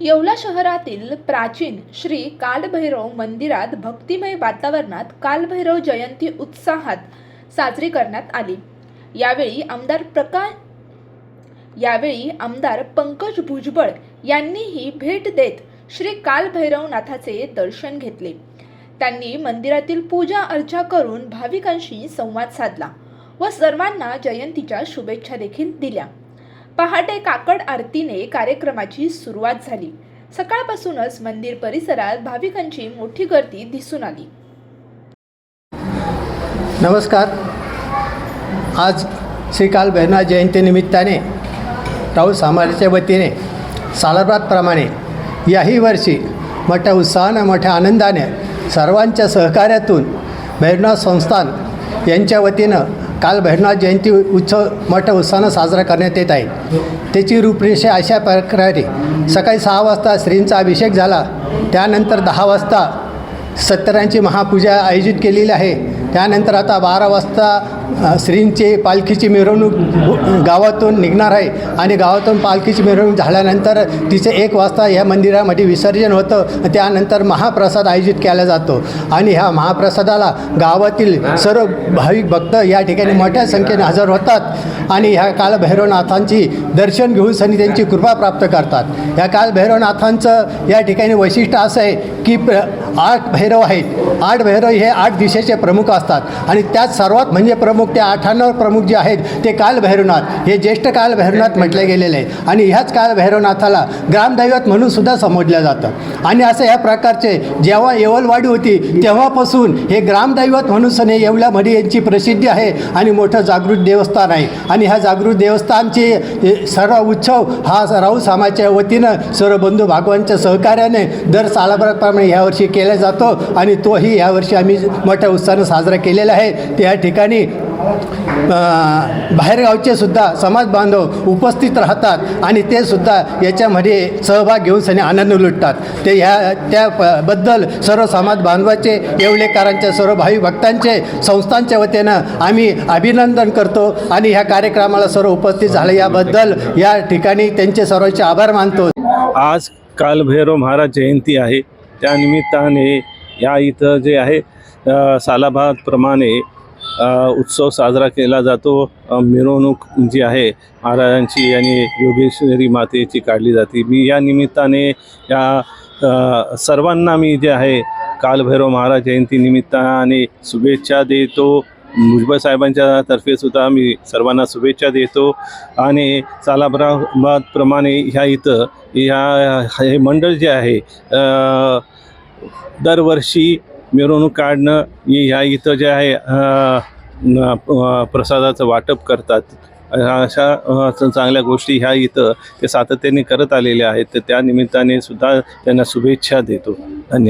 येवला शहरातील प्राचीन श्री कालभैरव मंदिरात भक्तिमय वातावरणात कालभैरव जयंती उत्साहात साजरी करण्यात आली. यावेळी आमदार प्रकाश यावेळी आमदार पंकज भुजबळ यांनीही भेट देत श्री कालभैरवनाथाचे दर्शन घेतले. त्यांनी मंदिरातील पूजा अर्चा करून भाविकांशी संवाद साधला व सर्वांना जयंतीच्या शुभेच्छा देखील दिल्या. पहाटे काकड आरतीने कार्यक्रमाची सुरुवात झाली. सकाळपासूनच मंदिर परिसरात भाविकांची मोठी गर्दी दिसून आली. नमस्कार. आज श्री काल बहिणा जयंतीनिमित्ताने राऊत समाजाच्या वतीने सालाबादप्रमाणे याही वर्षी मोठ्या उत्साहानं मोठ्या आनंदाने सर्वांच्या सहकार्यातून भैरवनाथ संस्थान यांच्या वतीनं काल भैरवनाथ जयंती उत्सव मोठ्या उत्साहानं साजरा करण्यात येत आहे. त्याची रूपरेषा अशा प्रकारे सकाळी सहा वाजता श्रींचा अभिषेक झाला. त्यानंतर दहा वाजता सत्तरांची महापूजा आयोजित केलेली आहे. त्यानंतर आता बारा वाजता श्रींची पालखीची मिरवणूक गावातून निघणार आहे. आणि गावातून पालखीची मिरवणूक झाल्यानंतर तिचे एक वाजता या मंदिरामध्ये विसर्जन होतं. त्यानंतर महाप्रसाद आयोजित केला जातो. आणि ह्या महाप्रसादाला गावातील सर्व भाविक भक्त या ठिकाणी मोठ्या संख्येने हजर होतात. आणि ह्या कालभैरवनाथांची दर्शन घेऊन सनी त्यांची कृपा प्राप्त करतात. ह्या कालभैरवनाथांचं या ठिकाणी वैशिष्ट्य असं आहे की प्र आठ भैरव आहेत. आठ भैरव हे आठ दिशेचे प्रमुख असतात. आणि त्यात सर्वात म्हणजे प्रमुख ते आठांवर प्रमुख जे आहेत ते काल भैरवनाथ. हे ज्येष्ठ काल भैरवनाथ म्हटले गेलेले आहे आणि ह्याच काल भैरवनाथाला ग्रामदैवत म्हणून सुद्धा संबोधलं जातं. आणि असं ह्या प्रकारचे जेव्हा येवलवाडी होती तेव्हापासून हे ग्रामदैवत म्हणून सने येवल्यामध्ये यांची प्रसिद्धी आहे आणि मोठं जागृत देवस्थान आहे. आणि ह्या जागृत देवस्थानचे सर्व उत्सव हा राऊत सामाच्या वतीनं सर्व बंधू भागवांच्या सहकार्याने दर सालाप्रमाणे यावर्षी केला जातो आणि तोही यावर्षी आम्ही मोठ्या उत्साहानं साजरा केलेला आहे. त्या ठिकाणी बाहेरगावचे सुद्धा समाज बांधव उपस्थित राहतात आणि ते सुद्धा याच्यामध्ये सहभाग घेऊन सनी आनंद लुटतात. ते ह्या त्या बद्दल सर्व समाज बांधवाचे येवलेकरांच्या सर्व भावी भक्तांचे संस्थांच्या वतीनं आम्ही अभिनंदन करतो आणि ह्या कार्यक्रमाला सर्व उपस्थित झाले. याबद्दल या ठिकाणी त्यांचे सर्वांचे आभार मानतो. आज कालभैरव महाराज जयंती आहे. त्यानिमित्ताने या इथं जे आहे सालाभातप्रमाणे उत्सव साजरा केला जातो. मिरवणूक जी आहे महाराजांची आणि योगेश्वरी मातेची काढली जाते. मी या निमित्ताने या सर्वांना मी जे आहे कालभैरव महाराज जयंती निमित्ताने शुभेच्छा देतो. भुजबळ साहेबांच्या तर्फे सुद्धा मी सर्वांना शुभेच्छा देतो. आणि सालाबादप्रमाणे ह्या इथं ह्या हे मंडळ जे आहे दरवर्षी मिरवणूक काढणं ह्या इथं जे आहे प्रसादाचं वाटप करतात. अशा चांगल्या गोष्टी ह्या इथं ते सातत्याने करत आलेल्या आहेत. तर त्या निमित्ताने सुद्धा त्यांना शुभेच्छा देतो. धन्यवाद.